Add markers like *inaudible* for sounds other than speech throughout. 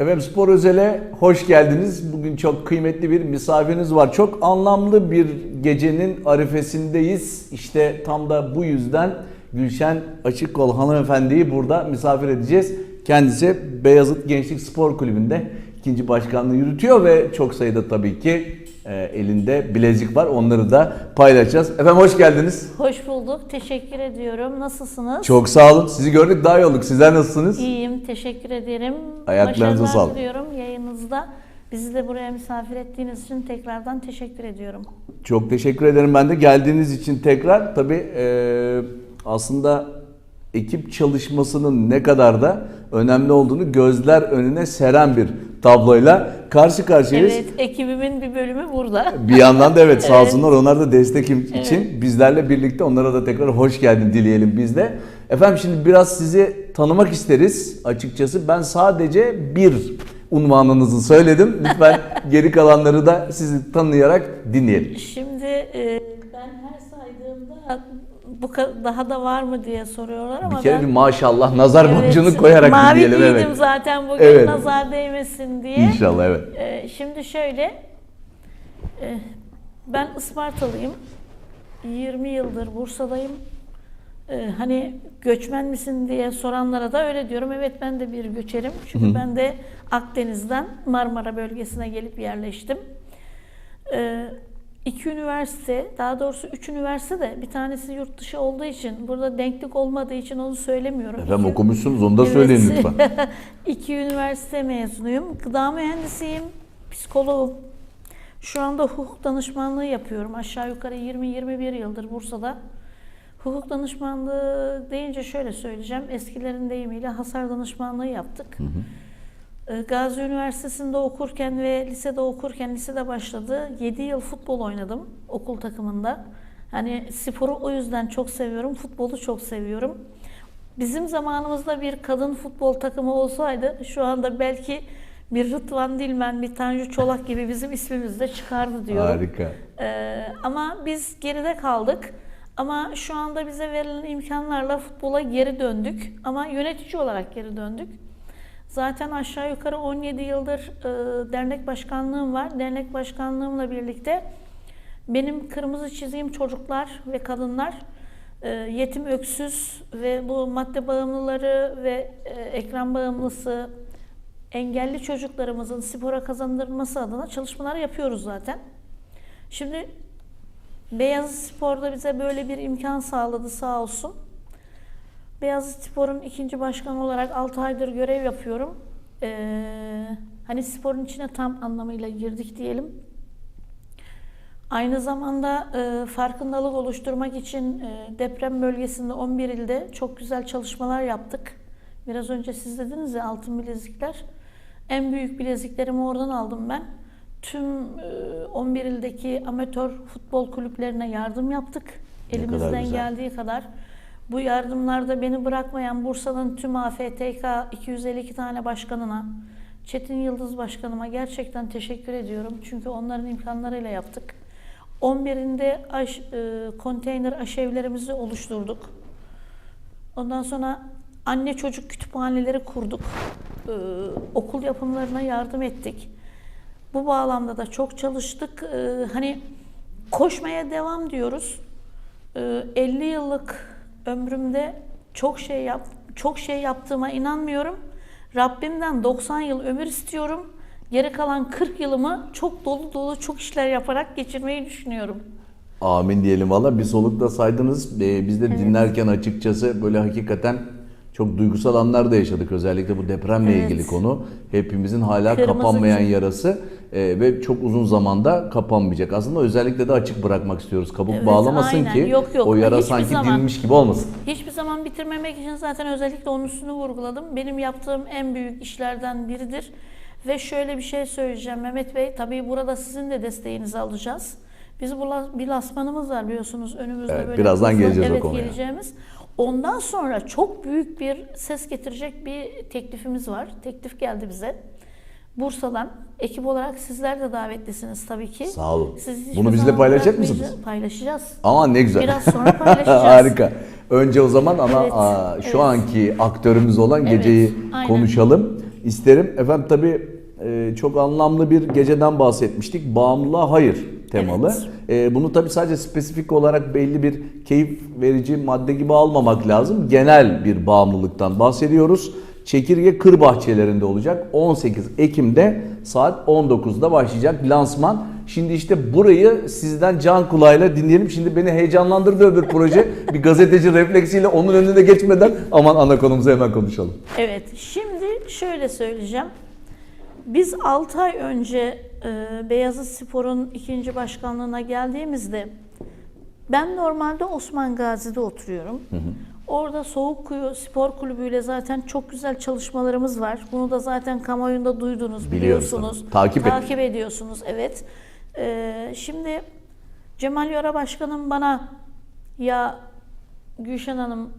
Efendim Spor Özel'e hoş geldiniz. Bugün çok kıymetli bir misafiriniz var. Çok anlamlı bir gecenin arifesindeyiz. İşte tam da bu yüzden Gülşen Açıkkol hanımefendiyi burada misafir edeceğiz. Kendisi Beyazıt Gençlik Spor Kulübü'nde ikinci başkanlığı yürütüyor ve çok sayıda tabii ki elinde bilezik var. Onları da paylaşacağız. Efendim hoş geldiniz. Hoş bulduk. Teşekkür ediyorum. Nasılsınız? Çok sağ olun. Sizi gördük daha iyi olduk. Sizler nasılsınız? İyiyim. Teşekkür ederim. Ayaklarınıza Başarılar sağlık. diliyorum yayınınızda. Bizi de buraya misafir ettiğiniz için tekrardan teşekkür ediyorum. Çok teşekkür ederim ben de geldiğiniz için tekrar. Tabii e, aslında ekip çalışmasının ne kadar da önemli olduğunu gözler önüne seren bir tabloyla karşı karşıyayız. Evet, ekibimin bir bölümü burada. *laughs* Bir yandan da evet sağ Evet. olsunlar onlar da destek için bizlerle birlikte onlara da tekrar hoş geldin dileyelim biz de. Efendim şimdi biraz sizi tanımak isteriz açıkçası. Ben sadece bir unvanınızı söyledim. Lütfen *laughs* geri kalanları da sizi tanıyarak dinleyelim. Şimdi e, ben her saydığımda bu daha da var mı diye soruyorlar ama Bir kere ben bir maşallah nazar Evet, boncuğunu koyarak mavi giydim evet. zaten bugün Evet. nazar değmesin diye. İnşallah evet. Ee, şimdi şöyle, e, ben Ispartalıyım. 20 yıldır Bursa'dayım. Ee, hani göçmen misin diye soranlara da öyle diyorum. Evet ben de bir göçerim. Çünkü ben de Akdeniz'den Marmara bölgesine gelip yerleştim. Ee, iki üniversite, daha doğrusu üç üniversite de bir tanesi yurt dışı olduğu için, burada denklik olmadığı için onu söylemiyorum. Efendim İki- okumuşsunuz onu da Evet. söyleyin lütfen. *laughs* İki üniversite mezunuyum. Gıda mühendisiyim, psikoloğum. Şu anda hukuk danışmanlığı yapıyorum. Aşağı yukarı 20-21 yıldır Bursa'da. Hukuk danışmanlığı deyince şöyle söyleyeceğim. Eskilerin deyimiyle hasar danışmanlığı yaptık. Ee, Gazi Üniversitesi'nde okurken ve lisede okurken, lisede başladı. 7 yıl futbol oynadım okul takımında. Hani sporu o yüzden çok seviyorum, futbolu çok seviyorum. Bizim zamanımızda bir kadın futbol takımı olsaydı şu anda belki bir Rıdvan Dilmen, bir Tanju Çolak gibi bizim ismimiz de çıkardı diyorum. Harika. Ee, ama biz geride kaldık. Ama şu anda bize verilen imkanlarla futbola geri döndük. Ama yönetici olarak geri döndük. Zaten aşağı yukarı 17 yıldır e, dernek başkanlığım var. Dernek başkanlığımla birlikte benim kırmızı çizgim çocuklar ve kadınlar, e, yetim öksüz ve bu madde bağımlıları ve e, ekran bağımlısı engelli çocuklarımızın spora kazandırılması adına çalışmalar yapıyoruz zaten. Şimdi Beyazıt Spor'da bize böyle bir imkan sağladı sağ olsun. Beyazıt Spor'un ikinci başkanı olarak 6 aydır görev yapıyorum. Ee, hani sporun içine tam anlamıyla girdik diyelim. Aynı zamanda e, farkındalık oluşturmak için e, deprem bölgesinde 11 ilde çok güzel çalışmalar yaptık. Biraz önce siz dediniz ya altın bilezikler. En büyük bileziklerimi oradan aldım ben. Tüm e, 11 ildeki amatör futbol kulüplerine yardım yaptık. Ne Elimizden geldiği kadar. Bu yardımlarda beni bırakmayan Bursa'nın tüm AFTK 252 tane başkanına, Çetin Yıldız Başkanıma gerçekten teşekkür ediyorum. Çünkü onların imkanlarıyla yaptık. 11'inde aş, e, konteyner aşevlerimizi oluşturduk. Ondan sonra anne çocuk kütüphaneleri kurduk. Ee, okul yapımlarına yardım ettik. Bu bağlamda da çok çalıştık. Ee, hani koşmaya devam diyoruz. Ee, 50 yıllık ömrümde çok şey yap çok şey yaptığıma inanmıyorum. Rabbimden 90 yıl ömür istiyorum. Geri kalan 40 yılımı çok dolu dolu çok işler yaparak geçirmeyi düşünüyorum. Amin diyelim valla bir solukta saydınız. Ee, biz de dinlerken açıkçası böyle hakikaten çok duygusal anlar da yaşadık. Özellikle bu depremle Evet. ilgili konu. Hepimizin hala Kırmızı kapanmayan çizgi. yarası Ee, ve çok uzun zamanda kapanmayacak. Aslında özellikle de açık bırakmak istiyoruz. Kabuk Evet, bağlamasın aynen. ki Yok, yok. o yara Hiçbir sanki zaman. dinmiş gibi olmasın. Hiçbir zaman bitirmemek için zaten özellikle onun üstünü vurguladım. Benim yaptığım en büyük işlerden biridir. Ve şöyle bir şey söyleyeceğim Mehmet Bey. Tabii burada sizin de desteğinizi alacağız. Biz bir lasmanımız var biliyorsunuz önümüzde Evet, böyle. birazdan hızlı- geleceğiz o evet, konuya. geleceğimiz. Ondan sonra çok büyük bir ses getirecek bir teklifimiz var. Teklif geldi bize. Bursa'dan ekip olarak sizler de davetlisiniz tabii ki. Sağ olun. Siz Bunu bizle paylaşacak mısınız? Paylaşacağız. Aman ne güzel. Biraz sonra *laughs* paylaşacağız. Harika. Önce o zaman ama Evet, aa, şu evet. anki aktörümüz olan Evet, geceyi aynen. konuşalım. isterim. Efendim tabii e, çok anlamlı bir geceden bahsetmiştik. Bağımlılığa hayır temalı. E, bunu tabii sadece spesifik olarak belli bir keyif verici madde gibi almamak lazım. Genel bir bağımlılıktan bahsediyoruz. Çekirge Kır Bahçelerinde olacak. 18 Ekim'de saat 19'da başlayacak lansman. Şimdi işte burayı sizden can kulağıyla dinleyelim. Şimdi beni heyecanlandırdı öbür proje. *laughs* Bir gazeteci refleksiyle onun önüne geçmeden aman ana konumuza hemen konuşalım. Evet, şimdi şöyle söyleyeceğim. Biz 6 ay önce e, Beyazıt Spor'un ikinci başkanlığına geldiğimizde ben normalde Osman Gazi'de oturuyorum. Orada Soğukkuyu Spor Kulübü ile zaten çok güzel çalışmalarımız var. Bunu da zaten kamuoyunda duydunuz, biliyorsunuz. Takip. Takip ediyorsunuz, evet. E, şimdi Cemal Yora Başkanım bana ya Gülşen Hanım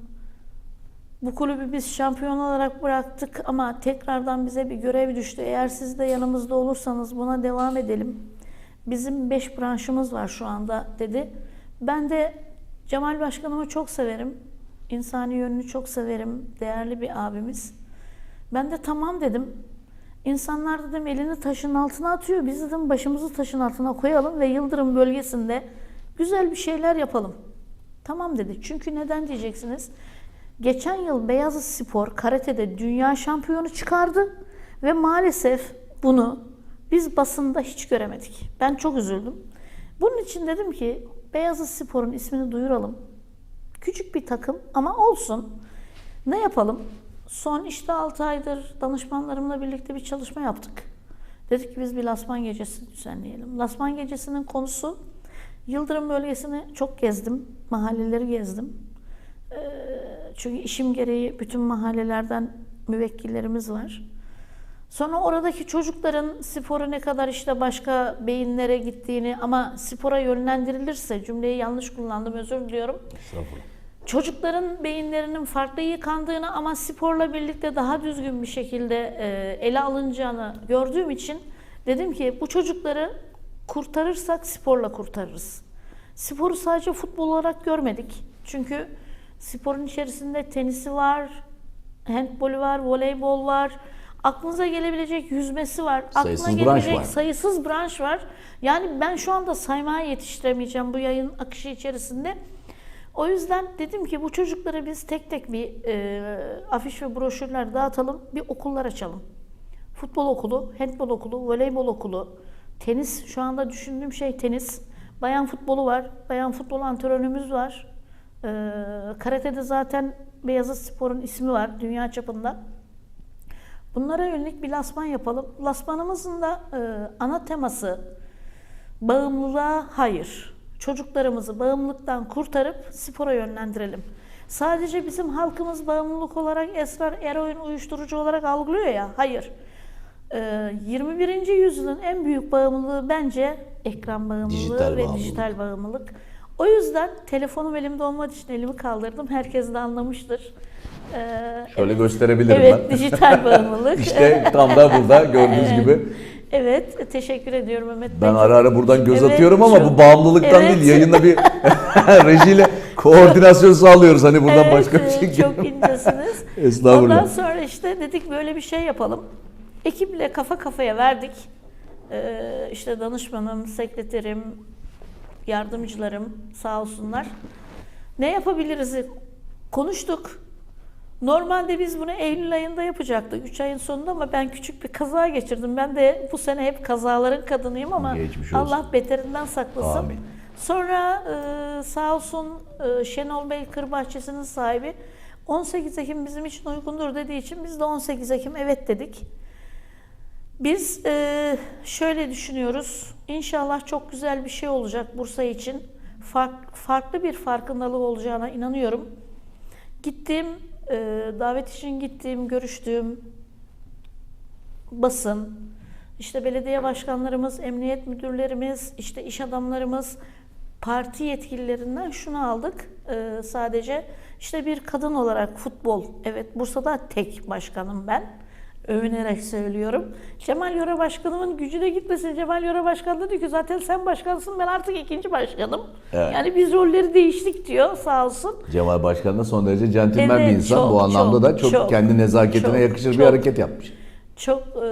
bu kulübü biz şampiyon olarak bıraktık ama tekrardan bize bir görev düştü. Eğer siz de yanımızda olursanız buna devam edelim. Bizim beş branşımız var şu anda dedi. Ben de Cemal Başkanımı çok severim. İnsani yönünü çok severim. Değerli bir abimiz. Ben de tamam dedim. İnsanlar dedim elini taşın altına atıyor. Biz dedim başımızı taşın altına koyalım ve Yıldırım bölgesinde güzel bir şeyler yapalım. Tamam dedik. Çünkü neden diyeceksiniz? Geçen yıl Beyazıt Spor karate'de dünya şampiyonu çıkardı ve maalesef bunu biz basında hiç göremedik. Ben çok üzüldüm. Bunun için dedim ki Beyazıt Spor'un ismini duyuralım. Küçük bir takım ama olsun. Ne yapalım? Son işte 6 aydır danışmanlarımla birlikte bir çalışma yaptık. Dedik ki biz bir lasman gecesi düzenleyelim. Lasman gecesinin konusu Yıldırım bölgesini çok gezdim. Mahalleleri gezdim. Ee, Çünkü işim gereği bütün mahallelerden müvekkillerimiz var. Sonra oradaki çocukların sporu ne kadar işte başka beyinlere gittiğini ama spora yönlendirilirse cümleyi yanlış kullandım özür diliyorum. Çocukların beyinlerinin farklı yıkandığını ama sporla birlikte daha düzgün bir şekilde e, ele alınacağını gördüğüm için dedim ki bu çocukları kurtarırsak sporla kurtarırız. Sporu sadece futbol olarak görmedik. Çünkü sporun içerisinde tenisi var, handbolü var, voleybol var. Aklınıza gelebilecek yüzmesi var. Sayısız Aklına branş gelebilecek var. sayısız branş var. Yani ben şu anda saymaya yetiştiremeyeceğim bu yayın akışı içerisinde. O yüzden dedim ki bu çocuklara biz tek tek bir e, afiş ve broşürler dağıtalım, bir okullar açalım. Futbol okulu, handbol okulu, voleybol okulu, tenis. Şu anda düşündüğüm şey tenis. Bayan futbolu var, bayan futbol antrenörümüz var. E, karatede zaten Beyazıt Spor'un ismi var dünya çapında. Bunlara yönelik bir lasman yapalım. Lasmanımızın da e, ana teması bağımlılığa hayır. Çocuklarımızı bağımlılıktan kurtarıp spora yönlendirelim. Sadece bizim halkımız bağımlılık olarak esrar, eroin, uyuşturucu olarak algılıyor ya. Hayır. Ee, 21. yüzyılın en büyük bağımlılığı bence ekran bağımlılığı Dijital ve bağımlılık. dijital bağımlılık. O yüzden telefonum elimde olmadığı için elimi kaldırdım. Herkes de anlamıştır. Ee, Şöyle gösterebilirim evet, ben. dijital *laughs* bağımlılık. İşte tam da burada gördüğünüz Evet. gibi. Evet, teşekkür ediyorum Mehmet Bey. Ben ara ara buradan göz Evet, atıyorum ama bu bağımlılıktan Evet. değil. Yayında bir *laughs* rejiyle koordinasyon sağlıyoruz. Hani buradan Evet, başka bir e, şey Çok incesiniz. *laughs* Estağfurullah. Ondan sonra işte dedik böyle bir şey yapalım. Ekiple kafa kafaya verdik. Ee, işte danışmanım, sekreterim, yardımcılarım sağ olsunlar. Ne yapabiliriz? Konuştuk. Normalde biz bunu Eylül ayında yapacaktık. 3 ayın sonunda ama ben küçük bir kaza geçirdim. Ben de bu sene hep kazaların kadınıyım ama. Allah beterinden saklasın. Amin. Sonra e, sağ olsun e, Şenol Bey Kır Bahçesi'nin sahibi 18 Ekim bizim için uygundur dediği için biz de 18 Ekim evet dedik. Biz e, şöyle düşünüyoruz. İnşallah çok güzel bir şey olacak Bursa için. Fark, farklı bir farkındalık olacağına inanıyorum. Gittiğim, e, davet için gittiğim, görüştüğüm basın, işte belediye başkanlarımız, emniyet müdürlerimiz, işte iş adamlarımız, parti yetkililerinden şunu aldık. Ee, sadece işte bir kadın olarak futbol, evet Bursa'da tek başkanım ben. Övünerek söylüyorum. Cemal Yora Başkanımın gücüne gitmesin. Cemal Yora Başkan da diyor ki zaten sen başkansın ben artık ikinci başkanım. Evet. Yani biz rolleri değiştik diyor sağ olsun. Cemal Başkan da son derece centilmen Evet, bir insan. çok, Bu anlamda çok, da çok, çok, kendi nezaketine çok, yakışır bir çok. hareket yapmış. Çok e,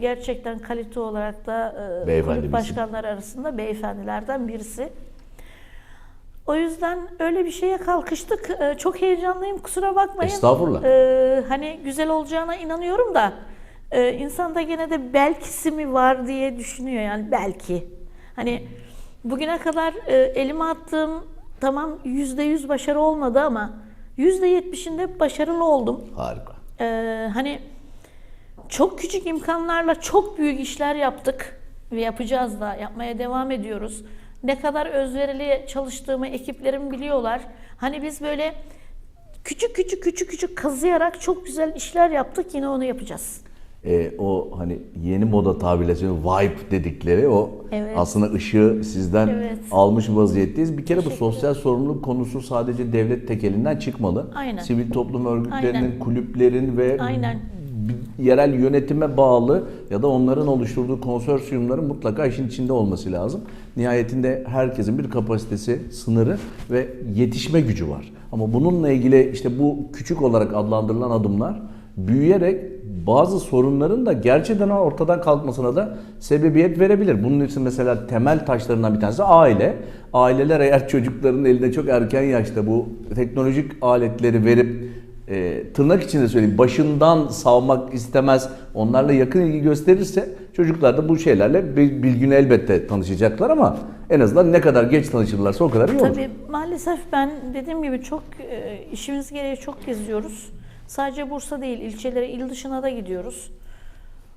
gerçekten kalite olarak da e, kulüp başkanları arasında beyefendilerden birisi. O yüzden öyle bir şeye kalkıştık. E, çok heyecanlıyım kusura bakmayın. Estağfurullah. E, hani güzel olacağına inanıyorum da e, insanda gene de belkisi mi var diye düşünüyor yani belki. Hani bugüne kadar e, elime attığım tamam yüzde yüz başarı olmadı ama yüzde yetmişinde başarılı oldum. Harika. Ee, hani çok küçük imkanlarla çok büyük işler yaptık ve yapacağız da yapmaya devam ediyoruz. Ne kadar özverili çalıştığımı ekiplerim biliyorlar. Hani biz böyle küçük küçük küçük küçük kazıyarak çok güzel işler yaptık yine onu yapacağız. E, o hani yeni moda tabirle söylüyorum vibe dedikleri o Evet. aslında ışığı sizden Evet. almış vaziyetteyiz. Bir kere bu sosyal sorumluluk konusu sadece devlet tekelinden çıkmalı. Aynen. Sivil toplum örgütlerinin, Aynen. kulüplerin ve Aynen. Yerel yönetime bağlı ya da onların oluşturduğu konsorsiyumların mutlaka işin içinde olması lazım. Nihayetinde herkesin bir kapasitesi, sınırı ve yetişme gücü var. Ama bununla ilgili işte bu küçük olarak adlandırılan adımlar büyüyerek bazı sorunların da gerçekten ortadan kalkmasına da sebebiyet verebilir. Bunun için mesela temel taşlarından bir tanesi aile. Aileler eğer çocukların eline çok erken yaşta bu teknolojik aletleri verip e, tırnak içinde söyleyeyim başından savmak istemez onlarla yakın ilgi gösterirse çocuklar da bu şeylerle bir, gün elbette tanışacaklar ama en azından ne kadar geç tanışırlarsa o kadar iyi olur. Tabii maalesef ben dediğim gibi çok e, işimiz gereği çok geziyoruz. Sadece Bursa değil, ilçelere, il dışına da gidiyoruz.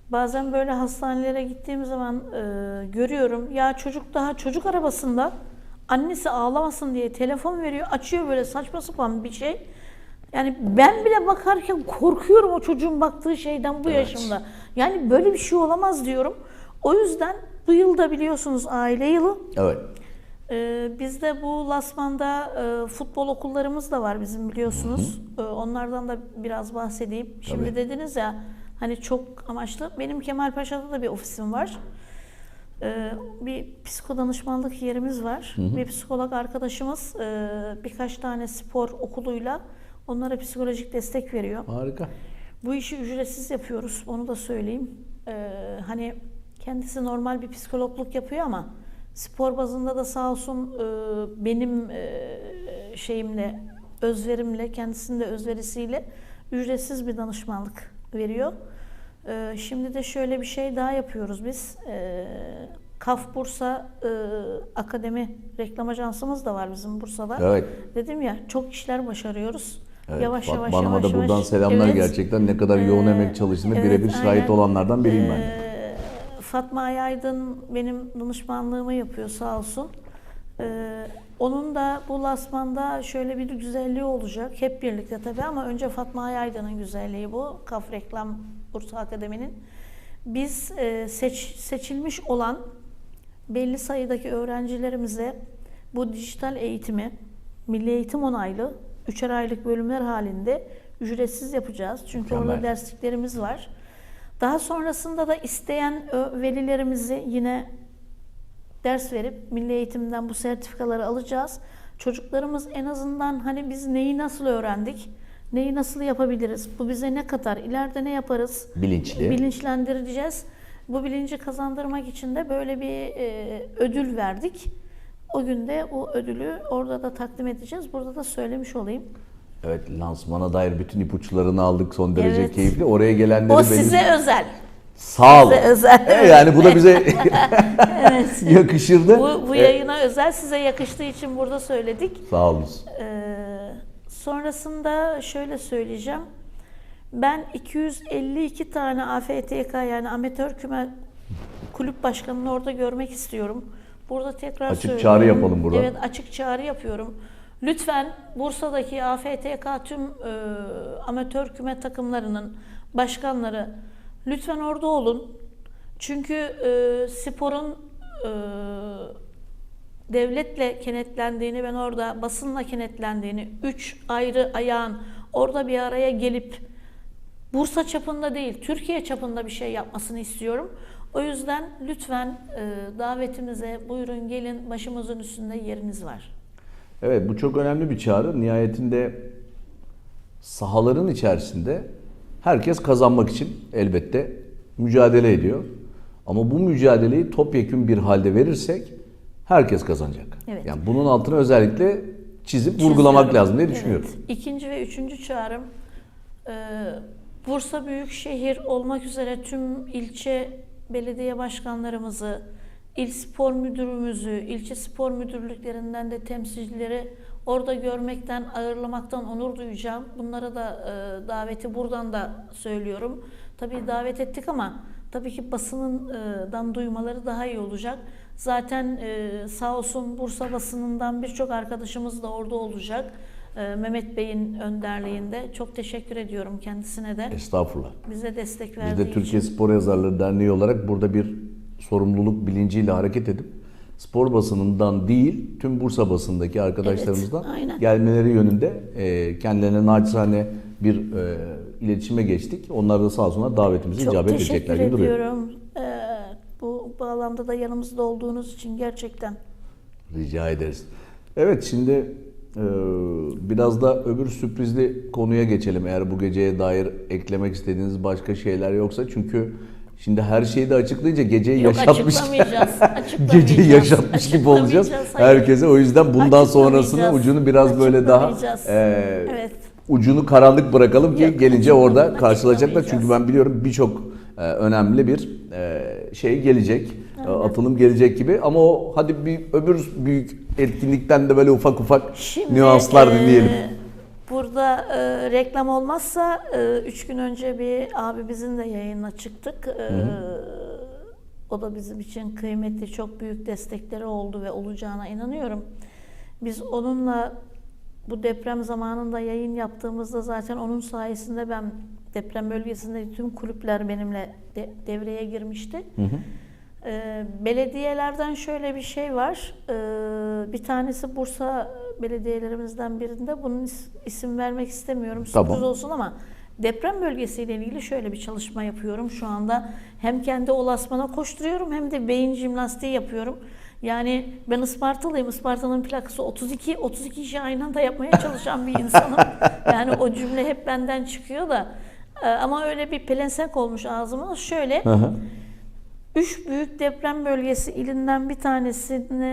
Bazen böyle hastanelere gittiğim zaman e, görüyorum ya çocuk daha çocuk arabasında annesi ağlamasın diye telefon veriyor, açıyor böyle saçma sapan bir şey. Yani ben bile bakarken korkuyorum o çocuğun baktığı şeyden bu yaşımda. Yani böyle bir şey olamaz diyorum. O yüzden bu yılda biliyorsunuz aile yılı. Evet. Ee, bizde bu Lasman'da e, futbol okullarımız da var bizim biliyorsunuz. Ee, onlardan da biraz bahsedeyim. Şimdi Tabii. dediniz ya hani çok amaçlı. Benim Kemalpaşa'da da bir ofisim var. Ee, bir psikodanışmanlık yerimiz var. Bir psikolog arkadaşımız e, birkaç tane spor okuluyla onlara psikolojik destek veriyor. Harika. Bu işi ücretsiz yapıyoruz. Onu da söyleyeyim. Ee, hani kendisi normal bir psikologluk yapıyor ama spor bazında da sağ olsun e, benim e, şeyimle, özverimle, kendisinin de özverisiyle ücretsiz bir danışmanlık veriyor. Ee, şimdi de şöyle bir şey daha yapıyoruz biz. Ee, Kaf Bursa e, Akademi reklam ajansımız da var bizim Bursa'da. Evet. Dedim ya çok işler başarıyoruz. Evet, Yavaş yavaş yavaş da buradan yavaş. selamlar Evet. gerçekten ne kadar yoğun Ee, emek çalıştığını evet, birebir şahit olanlardan biriyim ben. Ee, Fatma Ayaydın benim danışmanlığımı yapıyor sağ olsun. Ee, onun da bu lasmanda şöyle bir güzelliği olacak. Hep birlikte tabii ama önce Fatma Ayaydın'ın güzelliği bu. Kaf Reklam Bursa Akademi'nin. Biz e, seç, seçilmiş olan belli sayıdaki öğrencilerimize bu dijital eğitimi Milli Eğitim onaylı üçer aylık bölümler halinde ücretsiz yapacağız. Çünkü orada Mükemmel. dersliklerimiz var. Daha sonrasında da isteyen velilerimizi yine ders verip milli eğitimden bu sertifikaları alacağız. Çocuklarımız en azından hani biz neyi nasıl öğrendik, neyi nasıl yapabiliriz, bu bize ne kadar, ileride ne yaparız Bilinçli. bilinçlendireceğiz. Bu bilinci kazandırmak için de böyle bir e, ödül verdik. O günde o ödülü orada da takdim edeceğiz. Burada da söylemiş olayım. Evet lansmana dair bütün ipuçlarını aldık son derece Evet. keyifli. Oraya gelenleri O benim... size özel. Sağ olun. size özel. *laughs* Evet, yani bu da bize *laughs* *laughs* yakışırdı. Bu, bu yayına özel size yakıştığı için burada söyledik. Sağ olun. Ee, sonrasında şöyle söyleyeceğim. Ben 252 tane AFTK yani amatör küme kulüp başkanını orada görmek istiyorum. Burada tekrar Açık söylüyorum. çağrı yapalım burada. Evet açık çağrı yapıyorum. Lütfen Bursa'daki AFTK tüm e, amatör küme takımlarının başkanları lütfen orada olun. Çünkü e, sporun e, devletle kenetlendiğini, ben orada basınla kenetlendiğini, üç ayrı ayağın orada bir araya gelip Bursa çapında değil, Türkiye çapında bir şey yapmasını istiyorum. O yüzden lütfen e, davetimize buyurun gelin başımızın üstünde yeriniz var. Evet bu çok önemli bir çağrı. Nihayetinde sahaların içerisinde Herkes kazanmak için elbette mücadele ediyor. Ama bu mücadeleyi topyekün bir halde verirsek herkes kazanacak. Evet. Yani bunun altına özellikle çizip vurgulamak Çiziyorum. lazım diye Evet. düşünüyorum. İkinci ve üçüncü çağrım e, Bursa Büyükşehir olmak üzere tüm ilçe belediye başkanlarımızı, il spor müdürümüzü, ilçe spor müdürlüklerinden de temsilcileri orada görmekten, ağırlamaktan onur duyacağım. Bunlara da e, daveti buradan da söylüyorum. Tabii davet ettik ama tabii ki basınından duymaları daha iyi olacak. Zaten e, sağ olsun Bursa basınından birçok arkadaşımız da orada olacak. E, Mehmet Bey'in önderliğinde. Çok teşekkür ediyorum kendisine de. Estağfurullah. Bize destek Biz verdiği de Türkiye için. Spor Yazarları Derneği olarak burada bir sorumluluk bilinciyle hareket edip spor basınından değil tüm Bursa basındaki arkadaşlarımızdan Evet, aynen. gelmeleri yönünde e, kendilerine naçizane bir e, iletişime geçtik. Onlar da sağ olsunlar davetimizi Çok icabet teşekkür edecekler gibi duruyor. ediyorum. E, bu bağlamda da yanımızda olduğunuz için gerçekten. Rica ederiz. Evet şimdi biraz da öbür sürprizli konuya geçelim. Eğer bu geceye dair eklemek istediğiniz başka şeyler yoksa çünkü şimdi her şeyi de açıklayınca geceyi Yok yaşatmış. açıklamayacağız. *laughs* açıklamayacağız, Geceyi yaşatmış gibi olacağız hayır. herkese. O yüzden bundan sonrasını ucunu biraz böyle daha e, Evet. ucunu karanlık bırakalım ki Yok, gelince orada karşılaşacaklar. Çünkü ben biliyorum birçok e, önemli bir e, şey gelecek. E, Atılım gelecek gibi ama o hadi bir öbür büyük etkinlikten de böyle ufak ufak Şimdi, nüanslar e, dinleyelim. Burada e, reklam olmazsa 3 gün önce bir abimizin de yayına çıktık. E, o da bizim için kıymetli, çok büyük destekleri oldu ve olacağına inanıyorum. Biz onunla bu deprem zamanında yayın yaptığımızda zaten onun sayesinde ben deprem bölgesinde tüm kulüpler benimle de- devreye girmişti. Ee, belediyelerden şöyle bir şey var. Ee, bir tanesi Bursa belediyelerimizden birinde bunun is- isim vermek istemiyorum. Sürpriz Tamam. olsun ama deprem bölgesiyle ilgili şöyle bir çalışma yapıyorum şu anda. Hem kendi olasmana koşturuyorum hem de beyin jimnastiği yapıyorum. Yani ben Ispartalıyım. Isparta'nın plakası 32. 32 işi aynı anda yapmaya *laughs* çalışan bir insanım. Yani o cümle hep benden çıkıyor da. Ee, Ama öyle bir pelesenk olmuş ağzıma. Şöyle Hı hı. Üç büyük deprem bölgesi ilinden bir tanesinde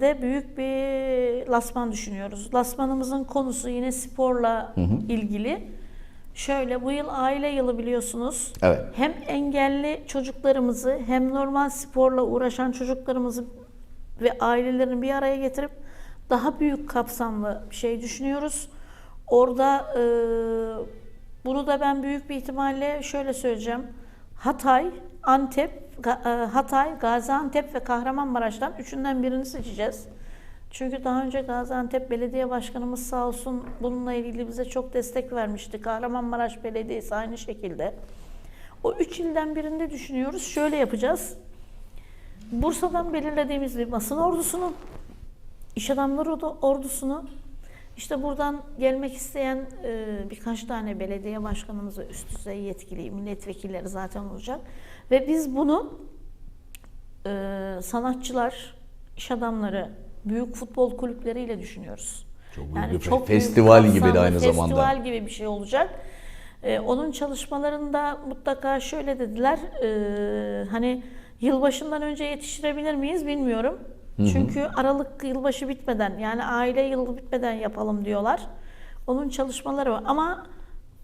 de büyük bir lasman düşünüyoruz. Lasmanımızın konusu yine sporla ilgili. Şöyle bu yıl aile yılı biliyorsunuz. Evet. Hem engelli çocuklarımızı hem normal sporla uğraşan çocuklarımızı ve ailelerini bir araya getirip daha büyük kapsamlı bir şey düşünüyoruz. Orada e, bunu da ben büyük bir ihtimalle şöyle söyleyeceğim. Hatay, Antep, Hatay, Gaziantep ve Kahramanmaraş'tan üçünden birini seçeceğiz. Çünkü daha önce Gaziantep Belediye Başkanımız sağ olsun bununla ilgili bize çok destek vermişti. Kahramanmaraş Belediyesi aynı şekilde. O üç ilden birinde düşünüyoruz. Şöyle yapacağız. Bursa'dan belirlediğimiz bir basın ordusunu, iş adamları ordu- ordusunu, işte buradan gelmek isteyen e, birkaç tane belediye başkanımızı, üst düzey yetkili, milletvekilleri zaten olacak. Ve biz bunu e, sanatçılar, iş adamları, büyük futbol kulüpleriyle düşünüyoruz. Çok büyük bir fe- festival kapsamlı, gibi de aynı zamanda. Festival gibi bir şey olacak. Ee, onun çalışmalarında mutlaka şöyle dediler. e, hani yılbaşından önce yetiştirebilir miyiz bilmiyorum. Çünkü Aralık yılbaşı bitmeden yani aile yılı bitmeden yapalım diyorlar. Onun çalışmaları var ama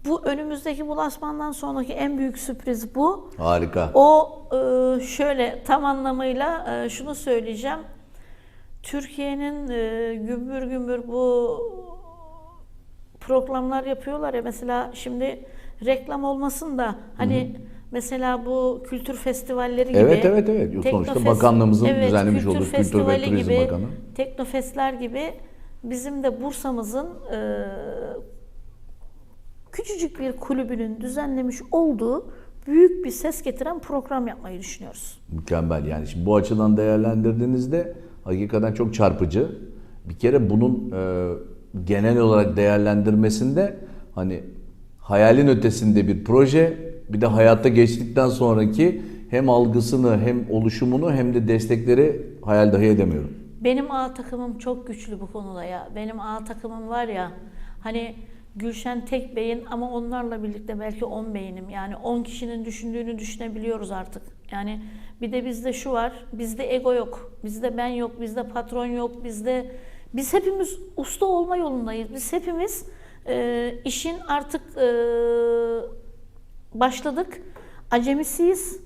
bu önümüzdeki bulaşmandan sonraki en büyük sürpriz bu. Harika. O e, şöyle tam anlamıyla e, şunu söyleyeceğim. Türkiye'nin e, gümbür gümbür bu programlar yapıyorlar ya mesela şimdi reklam olmasın da hani mesela bu kültür festivalleri gibi. Evet, evet, evet. Sonuçta Teknofest- bakanlığımızın evet, düzenlemiş kültür olduğu Kültür ve festivali Turizm gibi, Bakanı. Teknofestler gibi bizim de Bursa'mızın e, küçücük bir kulübünün düzenlemiş olduğu büyük bir ses getiren program yapmayı düşünüyoruz. Mükemmel yani şimdi bu açıdan değerlendirdiğinizde hakikaten çok çarpıcı. Bir kere bunun e, genel olarak değerlendirmesinde hani hayalin ötesinde bir proje bir de hayatta geçtikten sonraki hem algısını hem oluşumunu hem de destekleri hayal dahi edemiyorum. Benim A takımım çok güçlü bu konuda ya. Benim A takımım var ya hani Gülşen tek beyin ama onlarla birlikte belki 10 beynim. Yani 10 kişinin düşündüğünü düşünebiliyoruz artık. Yani bir de bizde şu var. Bizde ego yok. Bizde ben yok. Bizde patron yok. Bizde biz hepimiz usta olma yolundayız. Biz hepimiz e, işin artık e, başladık. Acemisiyiz.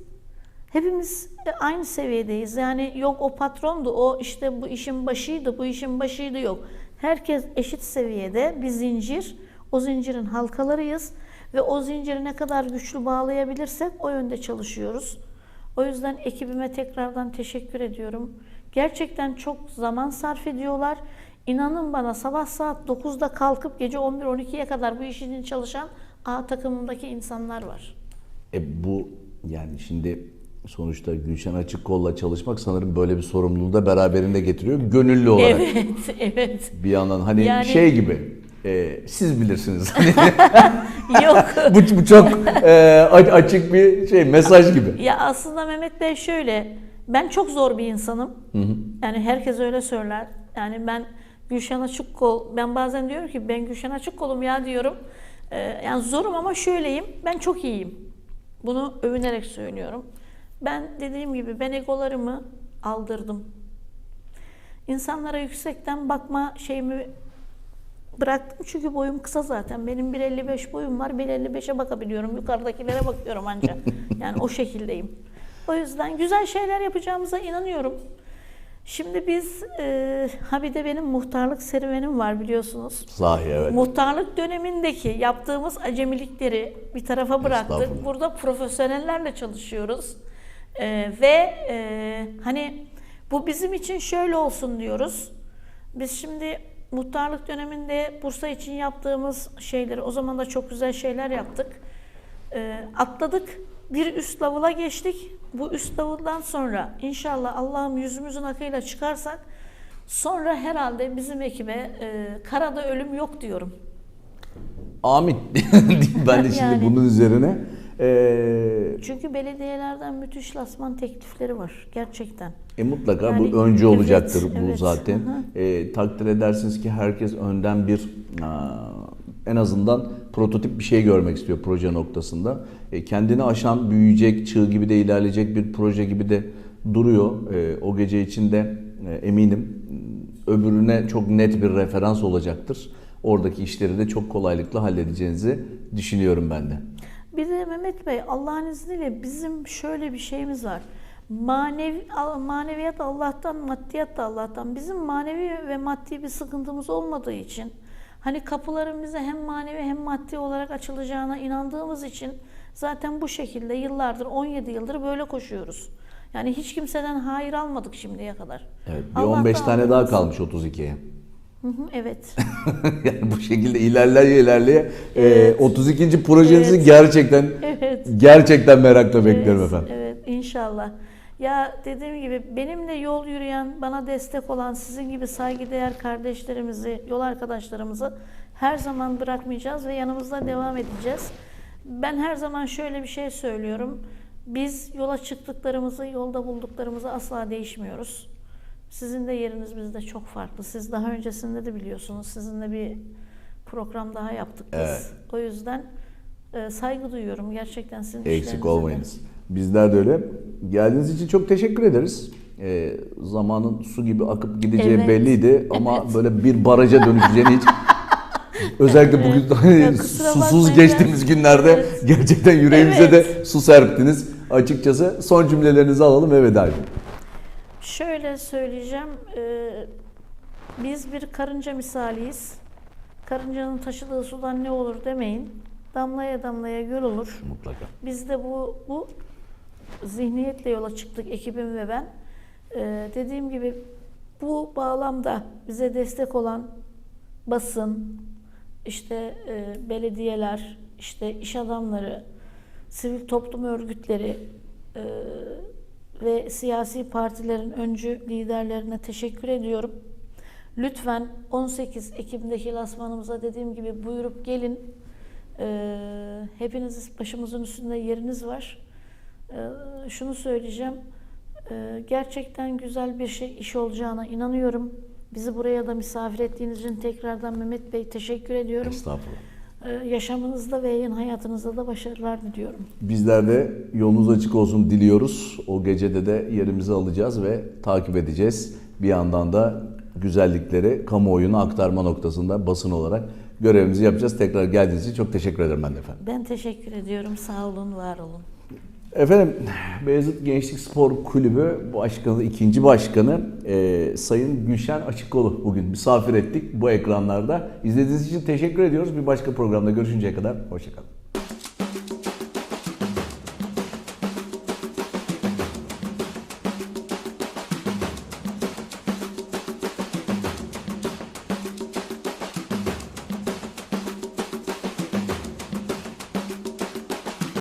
Hepimiz aynı seviyedeyiz. Yani yok o patrondu, o işte bu işin başıydı, bu işin başıydı yok. Herkes eşit seviyede bir zincir. O zincirin halkalarıyız ve o zinciri ne kadar güçlü bağlayabilirsek o yönde çalışıyoruz. O yüzden ekibime tekrardan teşekkür ediyorum. Gerçekten çok zaman sarf ediyorlar. İnanın bana sabah saat 9'da kalkıp gece 11-12'ye kadar bu iş için çalışan A takımındaki insanlar var. E bu yani şimdi sonuçta Gülşen Açık Kol'la çalışmak sanırım böyle bir sorumluluğu da beraberinde getiriyor. Gönüllü *laughs* olarak. Evet, evet. Bir yandan hani Yani- şey gibi e, siz bilirsiniz. *laughs* Hani Yok. *laughs* bu, bu çok e, açık bir şey mesaj gibi. Ya aslında Mehmet Bey şöyle, ben çok zor bir insanım. Yani herkes öyle söyler. Yani ben Gülşen Açıkkol, ben bazen diyorum ki ben Gülşen Açıkkol'um ya diyorum. Ee, yani zorum ama şöyleyim, ben çok iyiyim. Bunu övünerek söylüyorum. Ben dediğim gibi ben egolarımı aldırdım. İnsanlara yüksekten bakma şeyimi bıraktım çünkü boyum kısa zaten. Benim 1.55 boyum var. 1.55'e bakabiliyorum. Yukarıdakilere bakıyorum ancak. *laughs* Yani o şekildeyim. O yüzden güzel şeyler yapacağımıza inanıyorum. Şimdi biz, e, ha bir de benim muhtarlık serüvenim var biliyorsunuz. Sahi evet. Muhtarlık dönemindeki yaptığımız acemilikleri bir tarafa bıraktık. Burada profesyonellerle çalışıyoruz. Ee, ve e, hani bu bizim için şöyle olsun diyoruz. Biz şimdi muhtarlık döneminde Bursa için yaptığımız şeyleri, o zaman da çok güzel şeyler yaptık. Ee, atladık, bir üst level'a geçtik. Bu üst level'dan sonra inşallah Allah'ım yüzümüzün akıyla çıkarsak sonra herhalde bizim ekibe e, karada ölüm yok diyorum. Amin. *laughs* ben de şimdi Yani. bunun üzerine e, Çünkü belediyelerden müthiş lasman teklifleri var gerçekten. E mutlaka Yani, bu öncü evet, olacaktır bu evet. zaten. Hı. E, takdir edersiniz ki herkes önden bir aa, en azından prototip bir şey görmek istiyor proje noktasında. E, kendini aşan, büyüyecek, çığ gibi de ilerleyecek bir proje gibi de duruyor. E, o gece içinde e, eminim öbürüne çok net bir referans olacaktır. Oradaki işleri de çok kolaylıkla halledeceğinizi düşünüyorum ben de. Bir de Mehmet Bey Allah'ın izniyle bizim şöyle bir şeyimiz var. Manevi, maneviyat Allah'tan, maddiyat da Allah'tan. Bizim manevi ve maddi bir sıkıntımız olmadığı için hani kapıların bize hem manevi hem maddi olarak açılacağına inandığımız için zaten bu şekilde yıllardır 17 yıldır böyle koşuyoruz. Yani hiç kimseden hayır almadık şimdiye kadar. Evet, bir Allah 15 da tane daha kalmış 32'ye. Hı hı, evet. *laughs* yani bu şekilde ilerleye ilerleye e, Evet. 32. projenizi Evet. gerçekten Evet. gerçekten merakla bekliyorum evet, efendim. Evet inşallah. Ya dediğim gibi benimle yol yürüyen, bana destek olan sizin gibi saygıdeğer kardeşlerimizi, yol arkadaşlarımızı her zaman bırakmayacağız ve yanımızda devam edeceğiz. Ben her zaman şöyle bir şey söylüyorum. Biz yola çıktıklarımızı, yolda bulduklarımızı asla değişmiyoruz. Sizin de yeriniz bizde çok farklı. Siz daha öncesinde de biliyorsunuz. Sizinle bir program daha yaptık biz. Evet. O yüzden e, saygı duyuyorum gerçekten sizin Eksik işlerinize de. Bizler de öyle. Geldiğiniz için çok teşekkür ederiz. E, zamanın su gibi akıp gideceği Evet. belliydi ama Evet. böyle bir baraja dönüşeceğini hiç *laughs* özellikle bugün Evet. hani Ya kusura susuz geçtiğimiz günlerde Evet. gerçekten yüreğimize Evet. de su serptiniz. Açıkçası son cümlelerinizi alalım ve veda edelim. Şöyle söyleyeceğim. e, biz bir karınca misaliyiz. Karıncanın taşıdığı sudan ne olur demeyin. Damlaya damlaya göl olur. Mutlaka. Biz de bu bu zihniyetle yola çıktık ekibim ve ben. Ee, dediğim gibi bu bağlamda bize destek olan basın, işte e, belediyeler, işte iş adamları, sivil toplum örgütleri e, ve siyasi partilerin öncü liderlerine teşekkür ediyorum. Lütfen 18 Ekim'deki lasmanımıza dediğim gibi buyurup gelin. Ee, hepiniz başımızın üstünde yeriniz var. Ee, şunu söyleyeceğim. Ee, gerçekten güzel bir şey iş olacağına inanıyorum. Bizi buraya da misafir ettiğiniz için tekrardan Mehmet Bey teşekkür ediyorum. Estağfurullah. e, yaşamınızda ve yayın hayatınızda da başarılar diliyorum. Bizler de yolunuz açık olsun diliyoruz. O gecede de yerimizi alacağız ve takip edeceğiz. Bir yandan da güzellikleri kamuoyuna aktarma noktasında basın olarak görevimizi yapacağız. Tekrar geldiğiniz için çok teşekkür ederim ben de efendim. Ben teşekkür ediyorum. Sağ olun, var olun. Efendim Beyazıt Gençlik Spor Kulübü başkanı, ikinci başkanı e, Sayın Gülşen Açıkkolu bugün misafir ettik bu ekranlarda. İzlediğiniz için teşekkür ediyoruz. Bir başka programda görüşünceye kadar hoşçakalın.